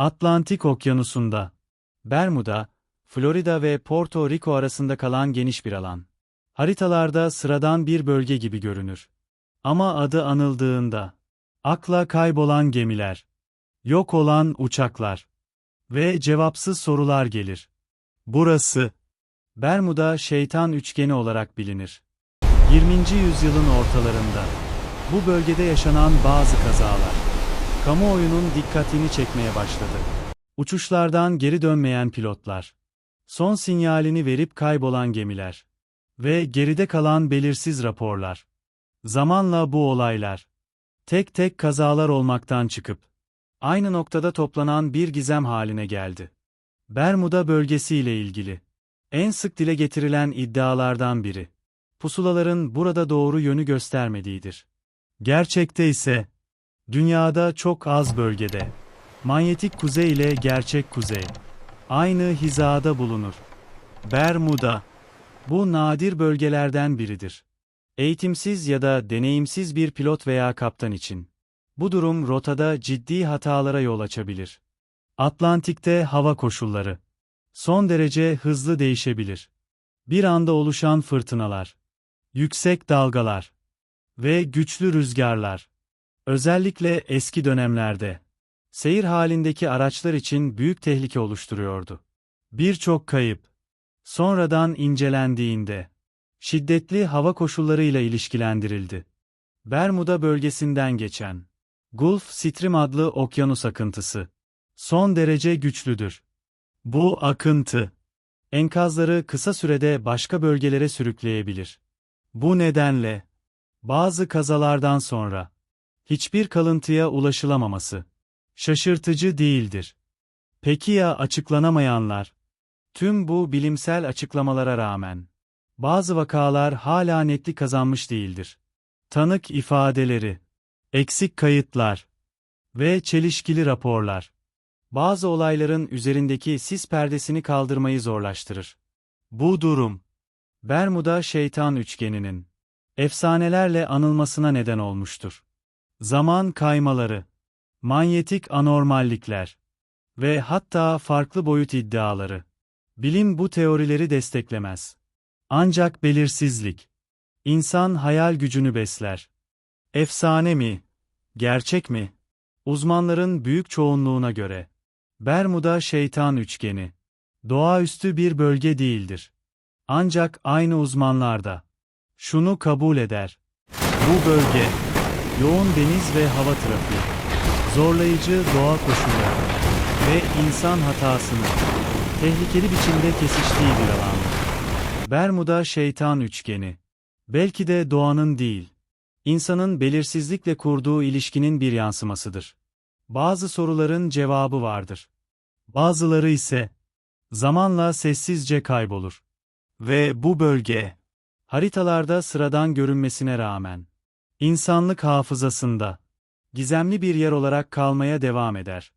Atlantik Okyanusu'nda, Bermuda, Florida ve Porto Rico arasında kalan geniş bir alan. Haritalarda sıradan bir bölge gibi görünür. Ama adı anıldığında, akla kaybolan gemiler, yok olan uçaklar ve cevapsız sorular gelir. Burası, Bermuda şeytan üçgeni olarak bilinir. 20. yüzyılın ortalarında, bu bölgede yaşanan bazı kazalar, kamuoyunun dikkatini çekmeye başladı. Uçuşlardan geri dönmeyen pilotlar, son sinyalini verip kaybolan gemiler ve geride kalan belirsiz raporlar. Zamanla bu olaylar, tek tek kazalar olmaktan çıkıp, aynı noktada toplanan bir gizem haline geldi. Bermuda bölgesiyle ilgili, en sık dile getirilen iddialardan biri, pusulaların burada doğru yönü göstermediğidir. Gerçekte ise, dünyada çok az bölgede, manyetik kuzey ile gerçek kuzey, aynı hizada bulunur. Bermuda, bu nadir bölgelerden biridir. Eğitimsiz ya da deneyimsiz bir pilot veya kaptan için. Bu durum rotada ciddi hatalara yol açabilir. Atlantik'te hava koşulları son derece hızlı değişebilir. Bir anda oluşan fırtınalar, yüksek dalgalar ve güçlü rüzgarlar, özellikle eski dönemlerde, seyir halindeki araçlar için büyük tehlike oluşturuyordu. Birçok kayıp, sonradan incelendiğinde, şiddetli hava koşullarıyla ilişkilendirildi. Bermuda bölgesinden geçen, Gulf Stream adlı okyanus akıntısı, son derece güçlüdür. Bu akıntı, enkazları kısa sürede başka bölgelere sürükleyebilir. Bu nedenle, bazı kazalardan sonra, hiçbir kalıntıya ulaşılamaması, şaşırtıcı değildir. Peki ya açıklanamayanlar? Tüm bu bilimsel açıklamalara rağmen, bazı vakalar hala netlik kazanmış değildir. Tanık ifadeleri, eksik kayıtlar ve çelişkili raporlar, bazı olayların üzerindeki sis perdesini kaldırmayı zorlaştırır. Bu durum, Bermuda şeytan üçgeninin, efsanelerle anılmasına neden olmuştur. Zaman kaymaları, manyetik anormallikler ve hatta farklı boyut iddiaları. Bilim bu teorileri desteklemez. Ancak belirsizlik, insan hayal gücünü besler. Efsane mi? Gerçek mi? Uzmanların büyük çoğunluğuna göre, Bermuda şeytan üçgeni, doğaüstü bir bölge değildir. Ancak aynı uzmanlar da şunu kabul eder. Bu bölge, yoğun deniz ve hava trafiği, zorlayıcı doğa koşulları ve insan hatasının tehlikeli biçimde kesiştiği bir alandır. Bermuda şeytan üçgeni, belki de doğanın değil, insanın belirsizlikle kurduğu ilişkinin bir yansımasıdır. Bazı soruların cevabı vardır. Bazıları ise zamanla sessizce kaybolur. Ve bu bölge, haritalarda sıradan görünmesine rağmen, insanlık hafızasında, gizemli bir yer olarak kalmaya devam eder.